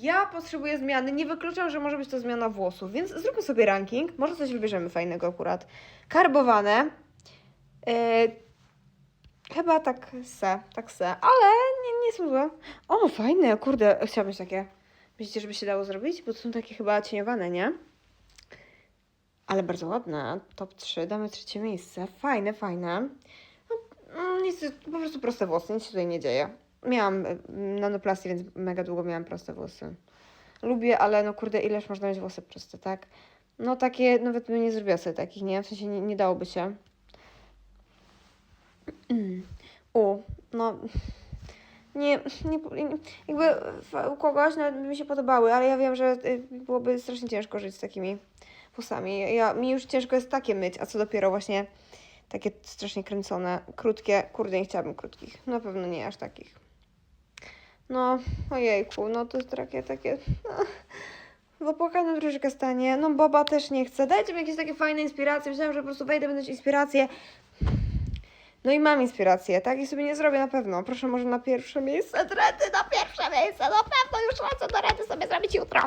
Ja potrzebuję zmiany. Nie wykluczam, że może być to zmiana włosów, więc zróbmy sobie ranking. Może coś wybierzemy fajnego akurat. Karbowane. E, chyba tak se, tak se, ale nie, nie są złe. O, fajne, kurde, chciałabym mieć takie. Myślicie, żeby się dało zrobić? Bo to są takie chyba cieniowane, nie? Ale bardzo ładne. Top 3, damy trzecie miejsce. Fajne, fajne. No, mm, nic, po prostu proste włosy, nic się tutaj nie dzieje. Miałam y, nanoplastię, więc mega długo miałam proste włosy. Lubię, ale no kurde, ileż można mieć włosy proste, tak? No takie, nawet bym nie zrobiła sobie takich, nie? W sensie nie, nie dałoby się. U, no... Nie, nie, jakby u kogoś nawet by mi się podobały, ale ja wiem, że y, byłoby strasznie ciężko żyć z takimi włosami. Ja, mi już ciężko jest takie myć, a co dopiero właśnie takie strasznie kręcone, krótkie. Kurde, nie chciałabym krótkich. Na pewno nie aż takich. No, ojejku, no to jest takie, takie... W opłakanym troszeczkę stanie. No, Boba też nie chce. Dajcie mi jakieś takie fajne inspiracje. Myślałam, że po prostu wejdę, będę mieć inspirację. No i mam inspirację, tak? I sobie nie zrobię na pewno. Proszę może na pierwsze miejsce. Dredy na pierwsze miejsce. Na pewno już lecę do rady sobie zrobić jutro.